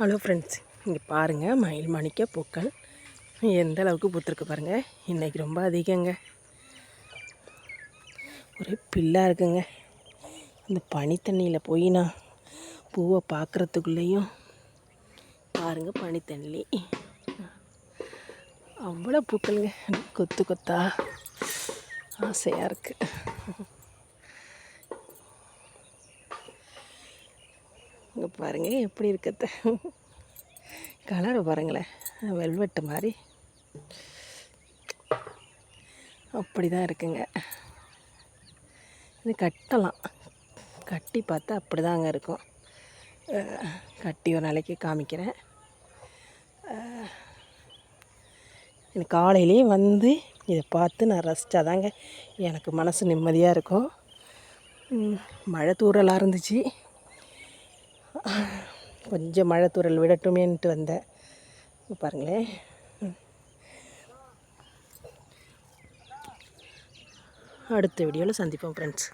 Hello friends இங்கே பாருங்கள் மயில் மாணிக்க பூக்கள். எந்த அளவுக்கு பூத்துருக்கு பாருங்கள் இன்றைக்கி ரொம்ப அதிகங்க. ஒரே பில்லாக இருக்குங்க. இந்த பனித்தண்ணியில் போய் நான் பூவை பார்க்குறதுக்குள்ளேயும் பாருங்கள் பனித்தண்ணி அவ்வளோ பூக்களுங்க கொத்து கொத்தா ஆசையாக இருக்குது இங்கே பாருங்கள் எப்படி இருக்கத்த கலரை பாருங்களேன் வெல்வெட்டு மாதிரி. அப்படி தான் இருக்குங்க. இது கட்டலாம். கட்டி பார்த்தா அப்படி தாங்க இருக்கும் கட்டி ஒரு நாளைக்கு காமிக்கிறேன். எனக்கு காலையிலேயே வந்து இதை பார்த்து நான் ரசித்தா தாங்க எனக்கு மனசு நிம்மதியாக இருக்கும். மழை தூறலாக இருந்துச்சு. கொஞ்சம் மழை தூறல் விடட்டுமேன்ட்டு வந்தேன். பாருங்களேன் அடுத்த வீடியோவில் சந்திப்போம் ஃப்ரெண்ட்ஸ்